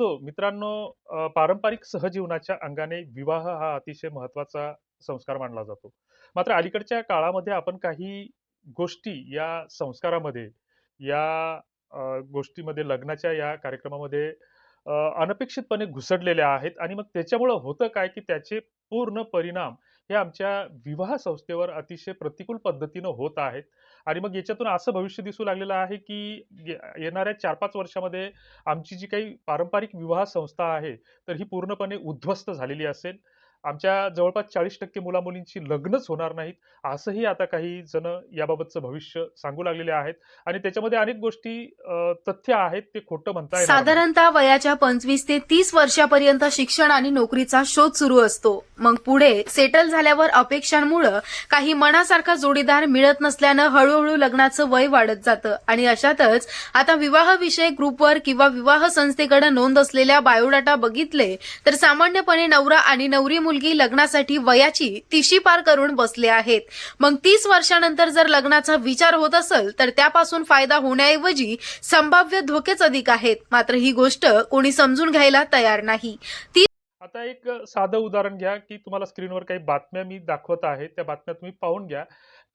असतो मित्रांनो पारंपरिक सहजीवनाच्या अंगाने विवाह हा अतिशय महत्त्वाचा संस्कार मानला जातो. मात्र अलीकडच्या काळामध्ये आपण काही गोष्टी या संस्कारामध्ये, या गोष्टीमध्ये लग्नाच्या या कार्यक्रमामध्ये अनपेक्षितपणे घुसडलेल्या आहेत आणि मग त्याच्यामुळं होतं काय, की त्याचे पूर्ण परिणाम हे आमच्या विवाह संस्थेवर अतिशय प्रतिकूल पद्धतीनं होत आहेत आणि मग याच्यातून असं भविष्य दिसू लागलेलं आहे, की ये येणाऱ्या 4-5 वर्षामध्ये आमची जी काही पारंपरिक विवाह संस्था आहे, तर ही पूर्णपणे उद्ध्वस्त झालेली असेल. आमच्या जवळपास 40% मुलामुलींची लग्नच होणार नाहीत, असंही आता काही जण याबाबतचं भविष्य सांगू लागलेले आहेत. आणि त्याच्यामध्ये अनेक गोष्टी तथ्य आहेत, ते खोटं म्हणता साधारणतः वयाच्या पंचवीस ते तीस वर्षापर्यंत शिक्षण आणि नोकरीचा शोध सुरू असतो. मग पुढे सेटल झाल्यावर अपेक्षांमुळं काही मनासारखा जोडीदार मिळत नसल्यानं हळूहळू लग्नाचं वय वाढत जातं. आणि अशातच आता विवाहविषयक ग्रुपवर किंवा विवाह संस्थेकडे नोंद असलेल्या बायोडाटा बघितले तर सामान्यपणे नवरा आणि नवरी मुलगी लग्नासाठी वयाची तिशी पार करून बसले आहेत. मग तीस वर्षानंतर जर लग्नाचा विचार होत असेल तर त्यापासून फायदा होण्याऐवजी संभाव्य धोकेच अधिक आहेत. मात्र ही गोष्ट कोणी समजून घ्यायला तयार नाही. ती आता एक साधं उदाहरण घ्या, की तुम्हाला स्क्रीनवर काही बातम्या मी दाखवत आहे. त्या बातम्या तुम्ही पाहून घ्या,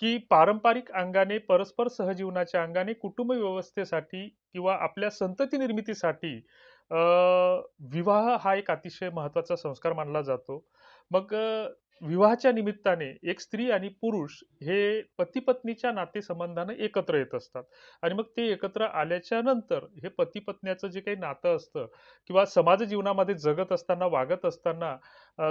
की पारंपरिक अंगाने, परस्पर सहजीवनाच्या अंगाने कुटुंब व्यवस्थेसाठी किंवा आपल्या संतती निर्मितीसाठी विवाह हा एक अतिशय महत्त्वाचा संस्कार मानला जातो. मग विवाहाच्या निमित्ताने एक स्त्री आणि पुरुष हे पतीपत्नीच्या नातेसंबंधानं एकत्र येत असतात आणि मग ते एकत्र आल्याच्यानंतर हे पतीपत्न्याचं जे काही नातं असतं किंवा समाज जीवनामध्ये जगत असताना, वागत असताना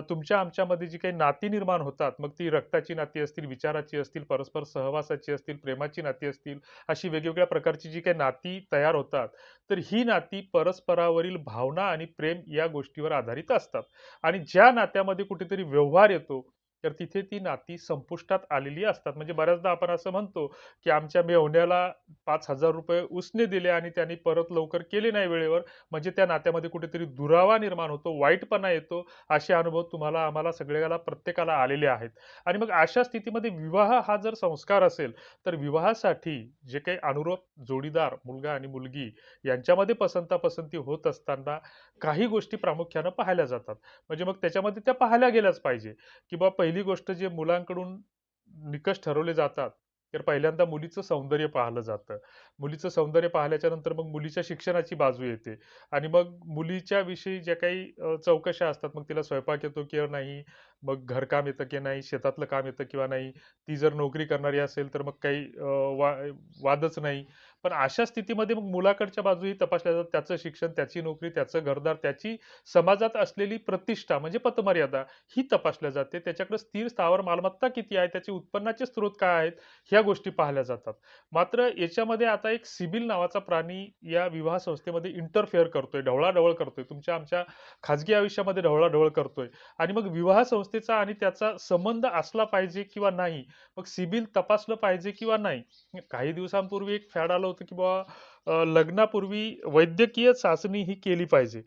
तुमच्या आमच्यामध्ये जी काही नाती निर्माण होतात, मग ती रक्ताची नाती असतील, विचाराची असतील, परस्पर सहवासाची असतील, प्रेमाची नाती असतील, अशी वेगवेगळ्या प्रकारची जी काही नाती तयार होतात, तर ही नाती परस्परावरील भावना आणि प्रेम या गोष्टीवर आधारित असतात. आणि ज्या नात्यामध्ये कुठेतरी व्यवहार येतो, तर तिथे ती नाती संपुष्टात आलेली असतात. म्हणजे बऱ्याचदा आपण असं म्हणतो, की आमच्या मेहुण्याला पाच हजार रुपये उसने दिले आणि त्यांनी परत लवकर केले नाही वेळेवर, म्हणजे त्या नात्यामध्ये कुठेतरी दुरावा निर्माण होतो, वाईटपणा येतो. असे अनुभव तुम्हाला, आम्हाला सगळ्याला प्रत्येकाला आलेले आहेत आणि मग अशा स्थितीमध्ये विवाह हा जर संस्कार असेल, तर विवाहासाठी जे काही अनुरूप जोडीदार, मुलगा आणि मुलगी यांच्यामध्ये पसंता-पसंती होत असताना काही गोष्टी प्रामुख्यानं पाहिल्या जातात. म्हणजे मग त्याच्यामध्ये त्या पाहिल्या गेल्याच पाहिजे, की बा पहिली गोष्ट जे मुलांकडून निकष ठरवले जातात, तर पहिल्यांदा मुलीचं सौंदर्य पाहिलं जातं. मुलीचं सौंदर्य पाहिल्याच्या नंतर मग मुलीच्या शिक्षणाची बाजू येते आणि मग मुलीच्या विषयी ज्या काही चौकशा असतात, मग तिला स्वयंपाक येतो किंवा नाही, मग घरकाम येतं की नाही, शेतातलं काम येतं किंवा नाही. ती जर नोकरी करणारी असेल, तर मग काही वा वादच नाही. पण अशा स्थितीमध्ये मग मुलाकडच्या बाजूही तपासल्या जातात. त्याचं शिक्षण, त्याची नोकरी, त्याचं घरदार, त्याची समाजात असलेली प्रतिष्ठा म्हणजे पतमर्यादा ही तपासल्या जाते. त्याच्याकडे स्थिर स्थावर मालमत्ता किती आहे, त्याचे उत्पन्नाचे स्रोत काय आहेत, ह्या गोष्टी पाहिल्या जातात. मात्र याच्यामध्ये आता एक सिबिल नावाचा प्राणी या विवाह संस्थेमध्ये इंटरफेअर करतोय, ढवळाढवळ करतोय. तुमच्या आमच्या खाजगी आयुष्यामध्ये ढवळाढवळ करतोय आणि मग विवाह संस्थेचा आणि त्याचा संबंध असला पाहिजे किंवा नाही. मग सिबिल तपासलं पाहिजे किंवा नाही. काही दिवसांपूर्वी एक फॅड आलं होतं, की बाबा लग्नापूर्वी वैद्यकीय चाचणी ही केली पाहिजे.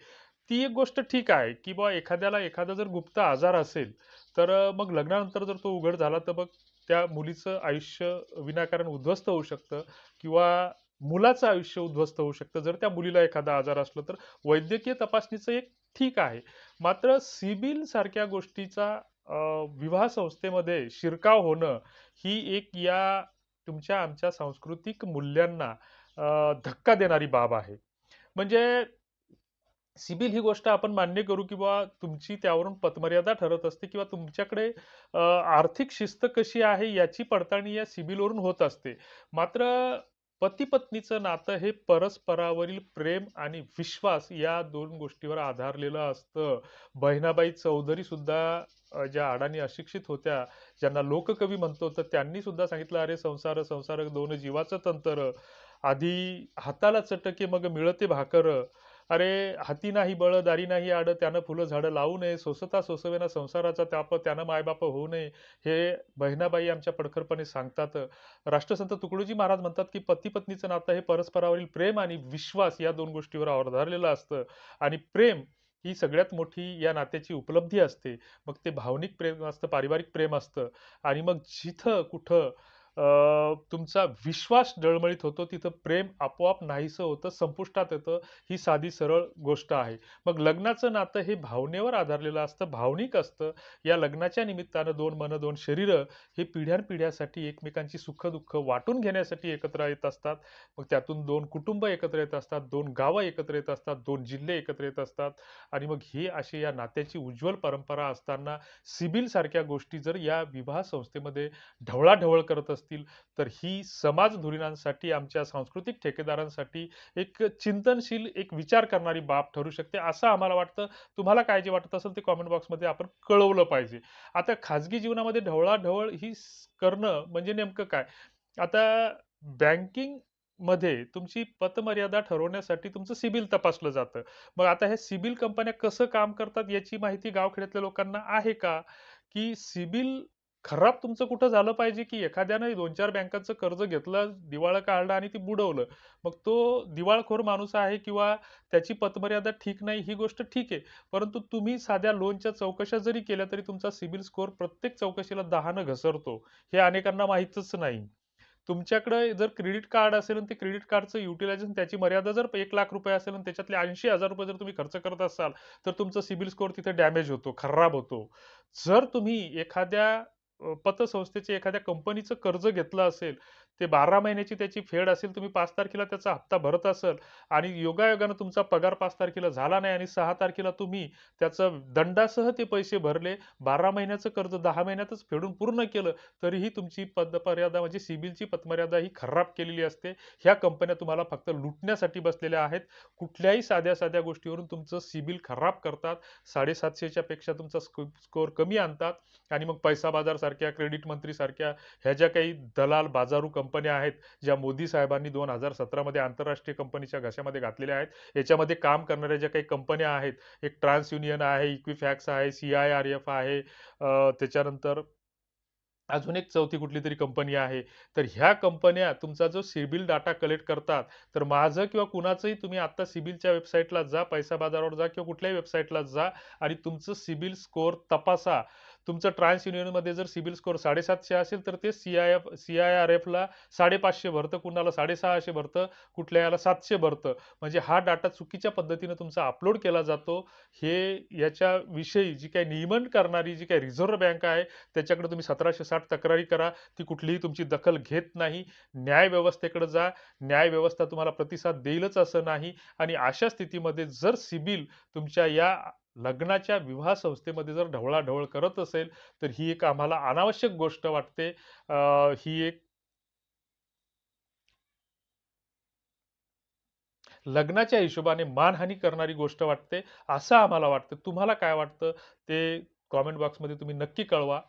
ती एक गोष्ट ठीक आहे, की बाबा एखाद्याला एखादा जर गुप्त आजार असेल, तर मग लग्नानंतर जर तो उघड झाला, तर मग त्या मुलीचं आयुष्य विनाकारण उद्ध्वस्त होऊ शकतं किंवा मुलाचं आयुष्य उद्ध्वस्त होऊ शकतं. जर त्या मुलीला एखादा आजार असला, तर वैद्यकीय तपासणीचं एक ठीक आहे. मात्र सिबिल सारख्या गोष्टीचा विवाह संस्थेमध्ये शिरकाव होणं, ही एक या तुमच्या आमच्या सांस्कृतिक मूल्यांना धक्का देणारी बाब आहे. म्हणजे सिबिल ही गोष्ट आपण मान्य करू, किंवा तुमची त्यावरून पतमर्यादा ठरत असते किंवा तुमच्याकडे आर्थिक शिस्त कशी आहे याची पडताळणी या सिबिलवरून होत असते. मात्र पती-पत्नीचं नातं हे परस्परावरील प्रेम आणि विश्वास या दोन गोष्टीवर आधारलेलं असतं. बहिणाबाई चौधरी सुद्धा ज्या अडाणी अशिक्षित होत्या, ज्यांना लोककवी म्हणतो, तर त्यांनी सुद्धा सांगितलं, "अरे संसार संसार दोन जीवाचं तंत्र आधी हाताला चटके मग मिळते भाकर. अरे हाती नाही बळ, दारी नाही आड, त्यानं फुलं झाडं लावू नये. सोसता सोसवेना संसाराचा ताप, त्यानं मायबाप होऊ नये." हे बहिणाबाई आमच्या पडखरपणे सांगतात. राष्ट्रसंत तुकडोजी महाराज म्हणतात, की पती-पत्नीचं नातं हे परस्परावरील प्रेम आणि विश्वास या दोन गोष्टीवर आधारलेलं असतं आणि प्रेम ही सगळ्यात मोठी या नात्याची उपलब्धी असते. मग ते भावनिक प्रेम असतं, पारिवारिक प्रेम असतं आणि मग जिथं कुठं तुमचा विश्वास डळमळीत होतो, तिथं प्रेम आपोआप नाहीसं होतं, संपुष्टात येतं. ही साधी सरळ गोष्ट आहे. मग लग्नाचं नातं हे भावनेवर आधारलेलं असतं, भावनिक असतं. या लग्नाच्या निमित्तानं दोन मनं, दोन शरीरं हे पिढ्यानपिढ्यासाठी एकमेकांची सुखदुःख वाटून घेण्यासाठी एकत्र येत असतात. मग त्यातून दोन कुटुंब एकत्र येत असतात, दोन गावं एकत्र येत असतात, दोन जिल्हे एकत्र येत असतात आणि मग ही अशी या नात्याची उज्ज्वल परंपरा असताना सिबिलसारख्या गोष्टी जर या विवाह संस्थेमध्ये ढवळाढवळ करत असतात असतील, तर ही समाज धुरीणांसाठी, आमच्या सांस्कृतिक ठेकेदारांसाठी एक चिंतनशील, एक विचार करणारी बाब ठरू शकते, असं आम्हाला वाटतं. तुम्हाला काय जे वाटत असेल ते कॉमेंट बॉक्समध्ये आपण कळवलं पाहिजे. आता खाजगी जीवनामध्ये ढवळाढवळ ही करणं म्हणजे नेमकं काय? आता बँकिंगमध्ये तुमची पतमर्यादा ठरवण्यासाठी तुमचं सिबिल तपासलं जातं. मग आता हे सिबिल कंपन्या कसं काम करतात याची माहिती गावखेड्यातल्या लोकांना आहे का? की सिबिल खराब तुमचं कुठं झालं पाहिजे, की एखाद्यानं 2-4 बँकांचं कर्ज घेतलं, दिवाळं काढलं आणि ते बुडवलं. मग तो दिवाळखोर माणूस आहे किंवा त्याची पतमर्यादा ठीक नाही ही गोष्ट ठीक आहे. परंतु तुम्ही साध्या लोनच्या चौकशा जरी केल्या तरी तुमचा सिबिल स्कोअर प्रत्येक चौकशीला दहानं घसरतो. हे अनेकांना माहीतच नाही. तुमच्याकडे जर क्रेडिट कार्ड असेल आणि ते क्रेडिट कार्डचं युटिलायझेशन त्याची मर्यादा जर एक लाख रुपये असेल आणि त्याच्यातले ₹80,000 जर तुम्ही खर्च करत असाल, तर तुमचा सिबिल स्कोअर तिथे डॅमेज होतो, खराब होतो. जर तुम्ही एखाद्या पतसंस्थेचे एखाद्या कंपनीचं कर्ज घेतलं असेल, ते 12 महिन्याची त्याची फेड असेल, तुम्ही पाच तारखेला त्याचा हप्ता भरत असाल आणि योगायोगानं तुमचा पगार पाच तारखेला झाला नाही आणि सहा तारखेला तुम्ही त्याचं दंडासह ते पैसे भरले, 12 महिन्याचं कर्ज दहा महिन्यातच फेडून पूर्ण केलं, तरीही तुमची पदमर्यादा म्हणजे सिबिलची पदमर्यादा ही खराब केलेली असते. ह्या कंपन्या तुम्हाला फक्त लुटण्यासाठी बसलेल्या आहेत. कुठल्याही साध्या-साध्या गोष्टीवरून तुमचं सिबिल खराब करतात. साडेसातशेच्या पेक्षा तुमचा स्को स्कोअर कमी आणतात आणि मग पैसा बाजारसारख्या, क्रेडिट मंत्रीसारख्या ह्या ज्या काही दलाल, बाजारू कंपन्या कंपन्या आहेत, ज्या मोदी साहेबांनी दोन हजार सतरामध्ये आंतरराष्ट्रीय कंपनीच्या घशामध्ये घातलेल्या आहेत. याच्यामध्ये काम करणाऱ्या ज्या काही कंपन्या आहेत, एक ट्रान्स युनियन आहे, इक्विफॅक्स आहे, सी-आय-आर-एफ आहे, त्याच्यानंतर अजून एक चौथी कुठली तरी कंपनी आहे. तर ह्या कंपन्या तुमचा जो सिबिल डाटा कलेक्ट करतात, तर माझं किंवा कुणाचंही तुम्ही आता सिबिलच्या वेबसाईटला जा, पैसा बाजारावर जा किंवा कुठल्याही वेबसाईटला जा आणि तुमचं सिबिल स्कोअर तपासा. तुमचं ट्रान्स युनियनमध्ये जर सिबिल स्कोअर 750 असेल, तर ते सी-आय-एफ सी-आय-आर-एफला 550 भरतं, कुणाला 650 भरतं, कुठल्या याला सातशे भरतं. म्हणजे हा डाटा चुकीच्या पद्धतीनं तुमचा अपलोड केला जातो. हे याच्याविषयी जी काही नियमन करणारी जी काही रिझर्व्ह बँक आहे, त्याच्याकडे तुम्ही 1760 तक्रारी करा. ती कुठलीही तुमची दखल घेत नाही. न्यायव्यवस्थेकडे जा. न्यायव्यवस्था तुम्हाला प्रतिसाद देईलच असं नाही आणि अशा स्थितीमध्ये जर सिबिल तुमच्या या लग्नाच्या विवाह संस्थेमध्ये जर ढवळाढवळ करत असेल, तर ही एक आम्हाला अनावश्यक गोष्ट वाटते. ही एक लग्नाच्या हिशोबाने मानहानी करणारी गोष्ट वाटते, असं आम्हाला वाटतं. तुम्हाला काय वाटतं ते कॉमेंट बॉक्समध्ये तुम्ही नक्की कळवा.